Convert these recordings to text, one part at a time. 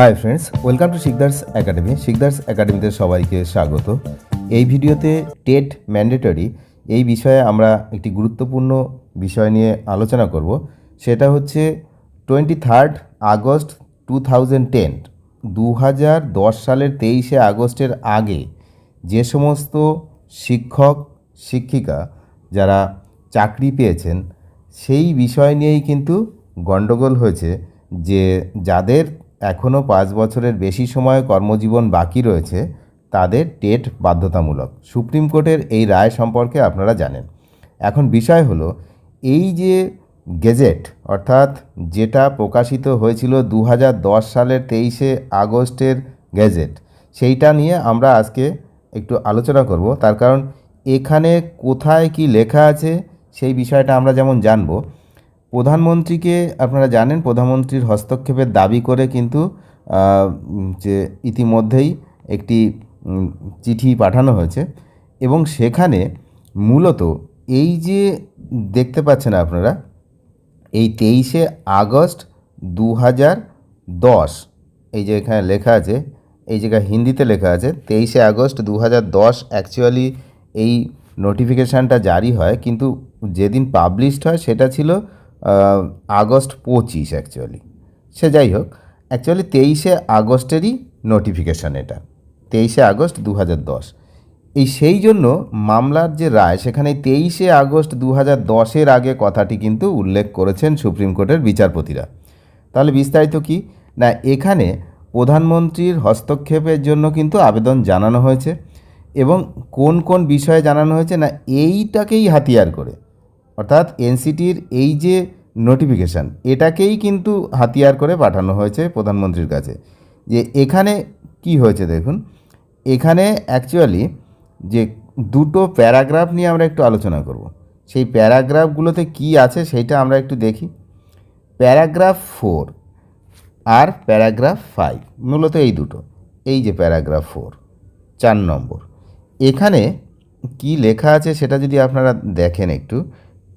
Hi friends welcome to Sikdar's academy Sikdar's একাডেমিতে সবাইকে স্বাগত। এই ভিডিওতে টেট ম্যান্ডেটরি এই বিষয়ে আমরা একটি গুরুত্বপূর্ণ বিষয় নিয়ে আলোচনা করব। সেটা হচ্ছে twenty third August two thousand ten দু হাজার দশ সালের তেইশে আগস্টের আগে যে সমস্ত শিক্ষক, শিক্ষিকা যারা চাকরি পেয়েছেন, সেই বিষয় নিয়েই কিন্তু গণ্ডগোল হয়েছে যে যাদের এখনও পাঁচ বছরের বেশি সময় কর্মজীবন বাকি রয়েছে, তাদের টেট বাধ্যতামূলক। সুপ্রিম কোর্টের এই রায় সম্পর্কে আপনারা জানেন। এখন বিষয় হলো, এই যে গেজেট, অর্থাৎ যেটা প্রকাশিত হয়েছিল দু হাজার দশ সালের তেইশে আগস্টের গেজেট, সেইটা নিয়ে আমরা আজকে একটু আলোচনা করব। তার কারণ এখানে কোথায় কি লেখা আছে, সেই বিষয়টা আমরা যেমন জানব প্রধানমন্ত্রীকে আপনারা জানেন, প্রধানমন্ত্রীর হস্তক্ষেপের দাবি করে কিন্তু যে ইতিমধ্যেই একটি চিঠি পাঠানো হয়েছে। এবং সেখানে মূলত এই যে দেখতে পাচ্ছেন আপনারা, এই তেইশে আগস্ট দু হাজার দশ, এই যে এখানে লেখা আছে, এই জায়গায় হিন্দিতে লেখা আছে, তেইশে আগস্ট দু হাজার দশ অ্যাকচুয়ালি এই নোটিফিকেশানটা জারি হয়। কিন্তু যেদিন পাবলিশড হয় সেটা ছিল আগস্ট পঁচিশ অ্যাকচুয়ালি সে যাই হোক অ্যাকচুয়ালি তেইশে আগস্টেরই নোটিফিকেশান এটা। তেইশে আগস্ট দু দশ। এই সেই জন্য মামলার যে রায়, সেখানে তেইশে আগস্ট দু হাজার দশের আগে কথাটি কিন্তু উল্লেখ করেছেন সুপ্রিম কোর্টের বিচারপতিরা। তাহলে বিস্তারিত কি? না, এখানে প্রধানমন্ত্রীর হস্তক্ষেপের জন্য কিন্তু আবেদন জানানো হয়েছে। এবং কোন কোন বিষয়ে জানানো হয়েছে, না, এইটাকেই হাতিয়ার করে। অর্থাৎ এনসিটির এই যে নোটিফিকেশান এটাকেই কিন্তু হাতিয়ার করে পাঠানো হয়েছে প্রধানমন্ত্রীর কাছে। যে এখানে কি হয়েছে দেখুন, এখানে অ্যাকচুয়ালি যে দুটো প্যারাগ্রাফ নিয়ে আমরা একটু আলোচনা করব। সেই প্যারাগ্রাফগুলোতে কি আছে সেইটা আমরা একটু দেখি। প্যারাগ্রাফ ফোর আর প্যারাগ্রাফ ফাইভ মূলত এই দুটো। এই যে প্যারাগ্রাফ ফোর চার নম্বর। এখানে কি লেখা আছে সেটা যদি আপনারা দেখেন একটু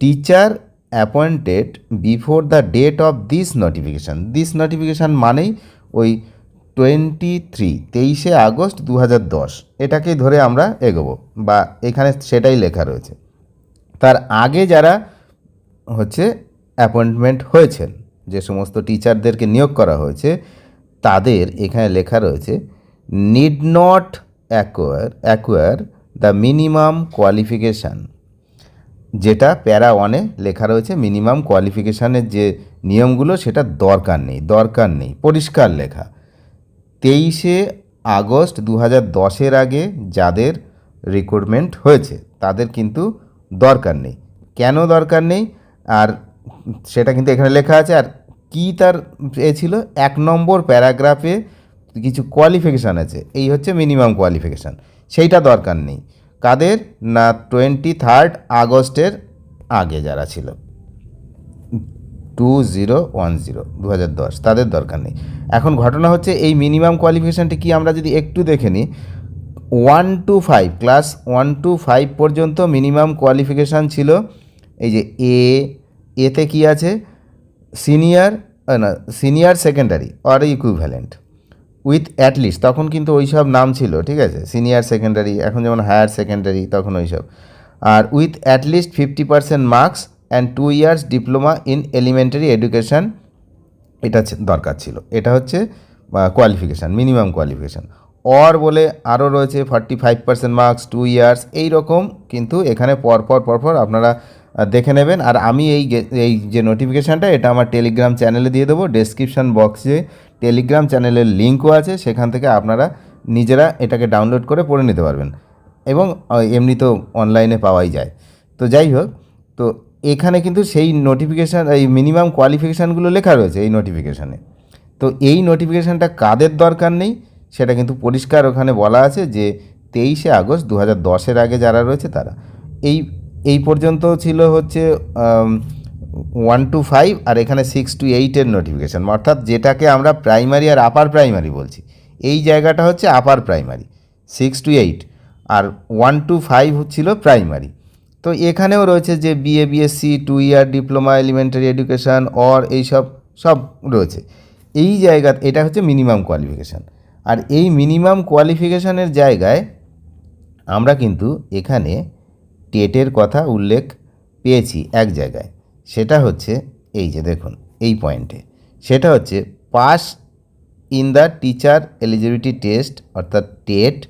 teacher appointed before the date of this notification this notification মানেই ওই টোয়েন্টি থ্রি তেইশে আগস্ট দু হাজার দশ। এটাকেই ধরে আমরা এগোবো বা এখানে সেটাই লেখা রয়েছে। তার আগে যারা হচ্ছে অ্যাপয়েন্টমেন্ট হয়েছেন, যে সমস্ত টিচারদেরকে নিয়োগ করা হয়েছে, তাদের এখানে লেখা রয়েছে need not acquire acquire the minimum qualification যেটা প্যারা ওয়ানে লেখা রয়েছে মিনিমাম কোয়ালিফিকেশানের যে নিয়মগুলো, সেটা দরকার নেই দরকার নেই, পরিষ্কার লেখা। তেইশে আগস্ট দু হাজার দশের আগে যাদের রিক্রুটমেন্ট হয়েছে, তাদের কিন্তু দরকার নেই। কেন দরকার নেই? আর সেটা কিন্তু এখানে লেখা আছে, আর কি তার এ ছিল? এক নম্বর প্যারাগ্রাফে কিছু কোয়ালিফিকেশান আছে, এই হচ্ছে মিনিমাম কোয়ালিফিকেশান সেইটা দরকার নেই। কাদের? না টোয়েন্টি থার্ড আগস্টের আগে যারা ছিল। টু জিরো ওয়ান জিরো দু হাজার দশ, তাদের দরকার নেই। এখন ঘটনা হচ্ছে এই মিনিমাম কোয়ালিফিকেশানটি কি আমরা যদি একটু দেখে নিই one two five class one two five পর্যন্ত মিনিমাম কোয়ালিফিকেশান ছিল। এই যে এ এতে কি আছে? সিনিয়র না senior secondary or equivalent with at least তখন কিন্তু ওই সব নাম ছিল, ঠিক আছে? সিনিয়র সেকেন্ডারি, এখন যেমন হায়ার সেকেন্ডারি, তখন ওই সব আর with at least fifty percent marks and two years diploma in elementary education, এটা দরকার ছিল। এটা হচ্ছে কোয়ালিফিকেশান মিনিমাম কোয়ালিফিকেশান অর বলে আরও রয়েছে forty five percent marks, two years, এই রকম কিন্তু এখানে পরপর পরপর আপনারা দেখে নেবেন। আর আমি এই এই যে নোটিফিকেশানটা এটা আমার টেলিগ্রাম চ্যানেলে দিয়ে দেবো। ডেসক্রিপশান বক্সে টেলিগ্রাম চ্যানেলের লিঙ্কও আছে, সেখান থেকে আপনারা নিজেরা এটাকে ডাউনলোড করে পড়ে নিতে পারবেন। এবং এমনি তো অনলাইনে পাওয়াই যায়। তো যাই হোক, তো এখানে কিন্তু সেই নোটিফিকেশান এই মিনিমাম কোয়ালিফিকেশানগুলো লেখা রয়েছে এই নোটিফিকেশানে তো এই নোটিফিকেশানটা কাদের দরকার নেই, সেটা কিন্তু পরিষ্কার ওখানে বলা আছে যে তেইশে আগস্ট দু হাজার দশের আগে যারা রয়েছে তারা। এই এই পর্যন্ত ছিল হচ্ছে ওয়ান টু ফাইভ আর এখানে সিক্স টু এইটের নোটিফিকেশান অর্থাৎ যেটাকে আমরা প্রাইমারি আর আপার প্রাইমারি বলছি। এই জায়গাটা হচ্ছে upper primary six to eight R one two five ছিল প্রাইমারি তো এখানেও রয়েছে যে BA BSc two year diploma elementary education or এইসব সব রয়েছে। এই জায়গা, এটা হচ্ছে মিনিমাম কোয়ালিফিকেশান আর এই মিনিমাম কোয়ালিফিকেশানের জায়গায় আমরা কিন্তু এখানে টেটের কথা উল্লেখ পেয়েছি এক জায়গায়। সেটা হচ্ছে এই যে দেখুন, এই পয়েন্টে সেটা হচ্ছে pass in the teacher eligibility test অর্থাৎ TET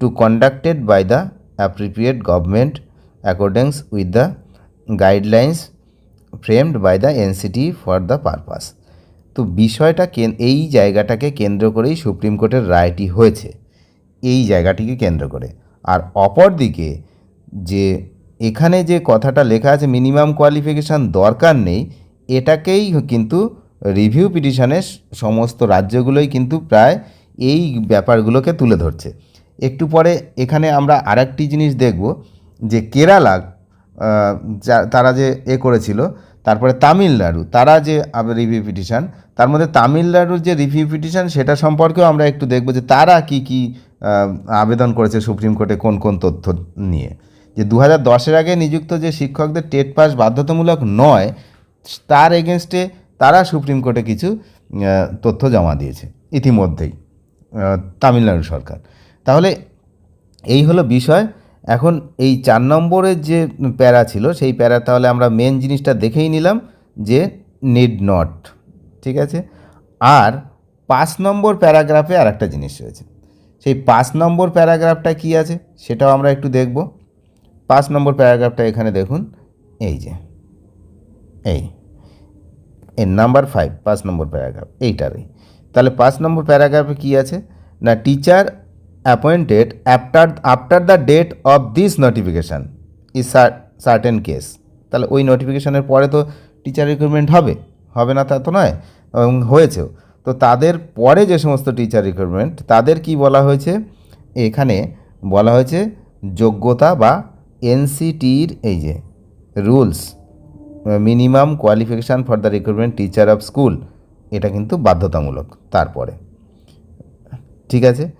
to conducted by the appropriate government accordance with the guidelines framed by the NCT for the purpose তো বিষয়টা কেন- এই জায়গাটাকে কেন্দ্র করেই সুপ্রিম কোর্টের রায়টি হয়েছে। এই জায়গাটিকে কেন্দ্র করে। আর অপরদিকে যে এখানে যে কথাটা লেখা আছে মিনিমাম কোয়ালিফিকেশান দরকার নেই, এটাকেই কিন্তু রিভিউ পিটিশনের সমস্ত রাজ্যগুলোই কিন্তু প্রায় এই ব্যাপারগুলোকে তুলে ধরছে। একটু পরে এখানে আমরা আরেকটি জিনিস দেখব, যে কেরালা তারা যে এ করেছিল, তারপরে তামিলনাড়ু, তারা যে রিভিউ পিটিশন তার মধ্যে তামিলনাড়ুর যে রিভিউ পিটিশন সেটা সম্পর্কেও আমরা একটু দেখব যে তারা কি কি আবেদন করেছে সুপ্রিম কোর্টে কোন কোন তথ্য নিয়ে। যে দু হাজার দশের আগে নিযুক্ত যে শিক্ষকদের টেট পাস বাধ্যতামূলক নয়, তার এগেনস্টে তারা সুপ্রিম কোর্টে কিছু তথ্য জমা দিয়েছে ইতিমধ্যেই তামিলনাড়ু সরকার। তাহলে এই হলো বিষয়। এখন এই চার নম্বরের যে প্যারা ছিল, সেই প্যারা তাহলে আমরা মেন জিনিসটা দেখেই নিলাম যে নিড নট ঠিক আছে? আর পাঁচ নম্বর প্যারাগ্রাফে আর একটা জিনিস রয়েছে। সেই পাঁচ নম্বর প্যারাগ্রাফটা কি আছে, সেটাও আমরা একটু দেখব। পাঁচ নম্বর প্যারাগ্রাফটা এখানে দেখুন। এই যে, এই এর নাম্বার ফাইভ পাঁচ নম্বর প্যারাগ্রাফ, এইটারই। তাহলে পাঁচ নম্বর প্যারাগ্রাফে কী আছে? না teacher appointed after after the date of this notification is certain case তাহলে ওই নোটিফিকেশানের পরে তো টিচার রিক্রুটমেন্ট হবে। হবে না তা তো নয়, এবং হয়েছেও। তো তাদের পরে যে সমস্ত টিচার রিক্রুটমেন্ট তাদের কি বলা হয়েছে? এখানে বলা হয়েছে যোগ্যতা বা এনসিটির এই যে rules, minimum qualification for the recruitment teacher of school, এটা কিন্তু বাধ্যতামূলক তারপরে। ঠিক আছে?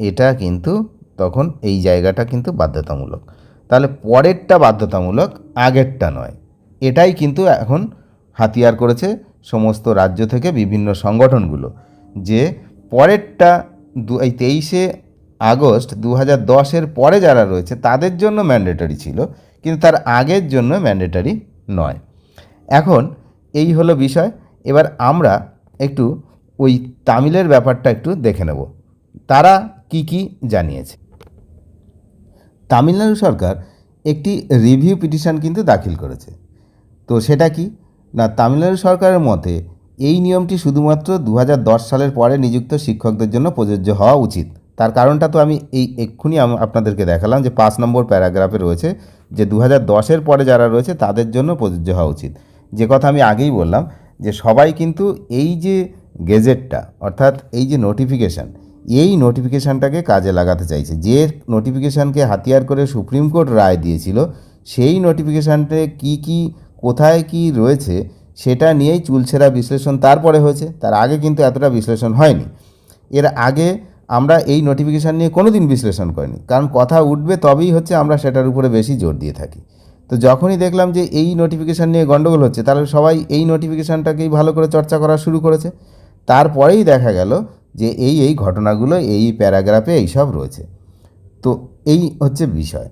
এটা কিন্তু তখন এই জায়গাটা কিন্তু বাধ্যতামূলক। তাহলে পরেরটা বাধ্যতামূলক, আগেরটা নয়। এটাই কিন্তু এখন হাতিয়ার করেছে সমস্ত রাজ্য থেকে বিভিন্ন সংগঠনগুলো যে পরেরটা দু এই তেইশে আগস্ট দু হাজার দশের পরে যারা রয়েছে, তাদের জন্য ম্যান্ডেটরি ছিল, কিন্তু তার আগের জন্য ম্যান্ডেটরি নয়। এখন এই হলো বিষয়। এবার আমরা একটু ওই তামিলের ব্যাপারটা একটু দেখে নেব। তারা কি কি জানিয়েছে? তামিলনাড়ু সরকার একটি রিভিউ পিটিশন কিন্তু দাখিল করেছে। তো সেটা কি? না, তামিলনাড়ু সরকারের মতে এই নিয়মটি শুধুমাত্র দু হাজার দশ সালের পরে নিযুক্ত শিক্ষকদের জন্য প্রযোজ্য হওয়া উচিত। তার কারণটা তো আমি এই এক্ষুনি আপনাদেরকে দেখালাম যে পাঁচ নম্বর প্যারাগ্রাফে রয়েছে যে দু হাজার দশের পরে যারা রয়েছে তাদের জন্য প্রযোজ্য হওয়া উচিত। যে কথা আমি আগেই বললাম যে সবাই কিন্তু এই যে গেজেটটা, অর্থাৎ এই যে নোটিফিকেশান, এই নোটিফিকেশানটাকে কাজে লাগাতে চাইছে। যে নোটিফিকেশানকে হাতিয়ার করে সুপ্রিম কোর্ট রায় দিয়েছিল, সেই নোটিফিকেশানটে কি কি, কোথায় কি রয়েছে সেটা নিয়েই চুলছেরা বিশ্লেষণ তারপরে হয়েছে। তার আগে কিন্তু এতটা বিশ্লেষণ হয়নি। এর আগে আমরা এই নোটিফিকেশান নিয়ে কোনো দিন বিশ্লেষণ করিনি। কারণ কথা উঠবে তবেই হচ্ছে আমরা সেটার উপরে বেশি জোর দিয়ে থাকি। তো যখনই দেখলাম যে এই নোটিফিকেশান নিয়ে গণ্ডগোল হচ্ছে, তাহলে সবাই এই নোটিফিকেশানটাকেই ভালো করে চর্চা করা শুরু করেছে। তারপরেই দেখা গেল যে এই এই ঘটনাগুলো, এই প্যারাগ্রাফে এইসব রয়েছে। তো এই হচ্ছে বিষয়।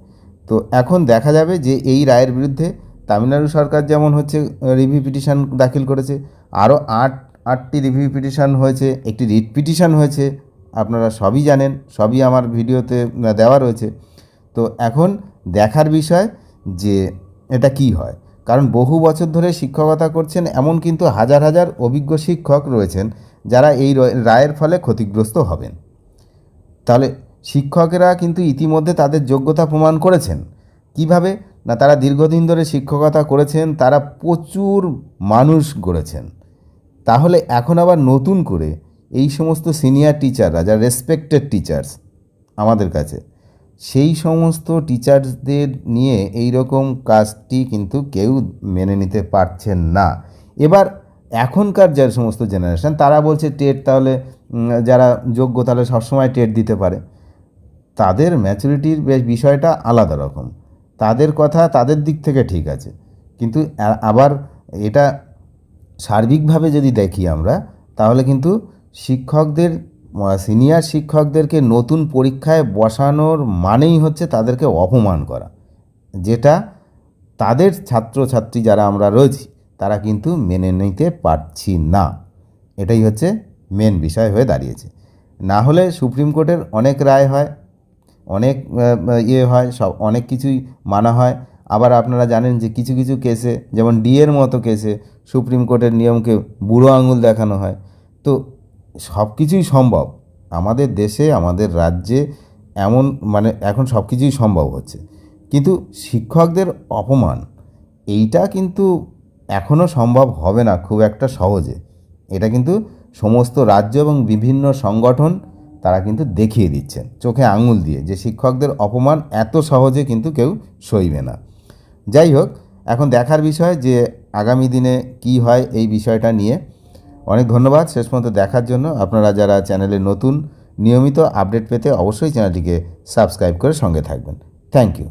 তো এখন দেখা যাবে যে এই রায়ের বিরুদ্ধে তামিলনাড়ু সরকার যেমন হচ্ছে রিভিউ পিটিশন দাখিল করেছে, আরও আট, আটটি রিভিউ পিটিশন হয়েছে, একটি রিট পিটিশন হয়েছে আপনারা সবই জানেন, সবই আমার ভিডিওতে দেওয়া রয়েছে। তো এখন দেখার বিষয় যে এটা কি হয়। কারণ বহু বছর ধরে শিক্ষকতা করছেন, এমন কিন্তু হাজার হাজার অভিজ্ঞ শিক্ষক রয়েছেন, যারা এই রায়ের ফলে ক্ষতিগ্রস্ত হবেন। তাহলে শিক্ষকেরা কিন্তু ইতিমধ্যে তাদের যোগ্যতা প্রমাণ করেছেন। কীভাবে? না, তারা দীর্ঘদিন ধরে শিক্ষকতা করেছেন, তারা প্রচুর মানুষ গড়েছেন। তাহলে এখন আবার নতুন করে এই সমস্ত সিনিয়র টিচাররা যারা রেসপেক্টেড টিচার্স আমাদের কাছে, সেই সমস্ত টিচার্সদের নিয়ে এই রকম কাজটি কিন্তু কেউ মেনে নিতে পারছেন না। এবার এখনকার যে সমস্ত জেনারেশান তারা বলছে টেট তাহলে যারা যোগ্য তাহলে সবসময় টেট দিতে পারে। তাদের ম্যাচুরিটির বিষয়টা আলাদা রকম। তাদের কথা তাদের দিক থেকে ঠিক আছে। কিন্তু আবার এটা সার্বিকভাবে যদি দেখি আমরা, তাহলে কিন্তু শিক্ষকদের সিনিয়র শিক্ষকদেরকে নতুন পরীক্ষায় বসানোর মানেই হচ্ছে তাদেরকে অপমান করা। যেটা তাদের ছাত্রছাত্রী যারা আমরা রয়েছি, তারা কিন্তু মেনে নিতে পারছি না। এটাই হচ্ছে মেন বিষয় হয়ে দাঁড়িয়েছে। না হলে সুপ্রিম কোর্টের অনেক রায় হয়, অনেক ইয়ে হয়, সব, অনেক কিছুই মানা হয়। আবার আপনারা জানেন যে কিছু কিছু কেসে, যেমন ডিএর মতো কেসে সুপ্রিম কোর্টের নিয়মকে বুড়ো আঙুল দেখানো হয়। তো সব কিছুই সম্ভব। আমাদের দেশে, আমাদের রাজ্যে এমন মানে এখন সব কিছুই সম্ভব হচ্ছে। কিন্তু শিক্ষকদের অপমান, এইটা কিন্তু এখনও সম্ভব হবে না খুব একটা সহজে। এটা কিন্তু সমস্ত রাজ্য এবং বিভিন্ন সংগঠন তারা কিন্তু দেখিয়ে দিচ্ছেন, চোখে আঙুল দিয়ে যে শিক্ষকদের অপমান এত সহজে কিন্তু কেউ সইবে না। যাই হোক, এখন দেখার বিষয় যে আগামী দিনে কি হয় এই বিষয়টা নিয়ে। অনেক ধন্যবাদ শেষ পর্যন্ত দেখার জন্য। আপনারা যারা চ্যানেলে নতুন, নিয়মিত আপডেট পেতে অবশ্যই চ্যানেলটিকে সাবস্ক্রাইব করে সঙ্গে থাকবেন। Thank you